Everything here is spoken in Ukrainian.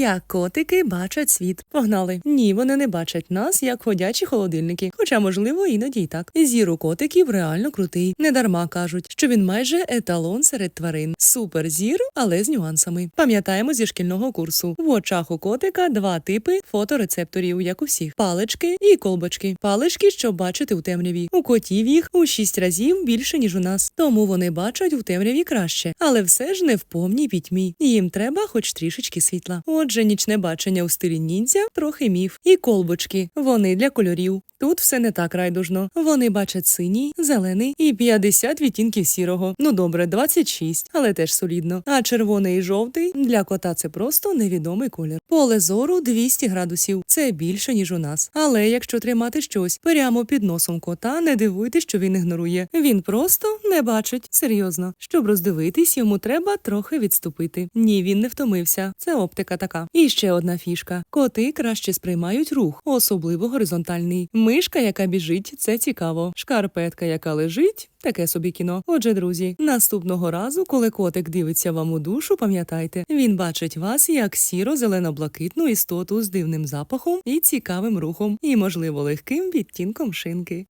Як котики бачать світ. Погнали. Ні, вони не бачать нас як ходячі холодильники. Хоча, можливо, іноді й так. Зір у котиків реально крутий. Недарма кажуть, що він майже еталон серед тварин. Супер зір, але з нюансами. Пам'ятаємо зі шкільного курсу. В очах у котика два типи фоторецепторів, як у всіх: палички і колбочки. Палички, щоб бачити у темряві. У котів їх у шість разів більше ніж у нас. Тому вони бачать у темряві краще, але все ж не в повній пітьмі. Їм треба хоч трішечки світла. Отже, нічне бачення у стилі ніндзя трохи міф. І колбочки. Вони для кольорів. Тут все не так райдужно. Вони бачать синій, зелений і 50 відтінків сірого. Ну добре, 26, але теж солідно. А червоний і жовтий для кота це просто невідомий колір. Поле зору 200 градусів. Це більше ніж у нас. Але якщо тримати щось прямо під носом кота, не дивуйтесь, що він ігнорує. Він просто не бачить. Серйозно. Щоб роздивитись, йому треба трохи відступити. Ні, він не втомився. Це оптика така. І ще одна фішка: коти краще сприймають рух, особливо горизонтальний. Мишка, яка біжить, це цікаво. Шкарпетка, яка лежить, таке собі кіно. Отже, друзі, наступного разу, коли котик дивиться вам у душу, пам'ятайте, він бачить вас як сіро-зелено-блакитну істоту з дивним запахом і цікавим рухом, і, можливо, легким відтінком шинки.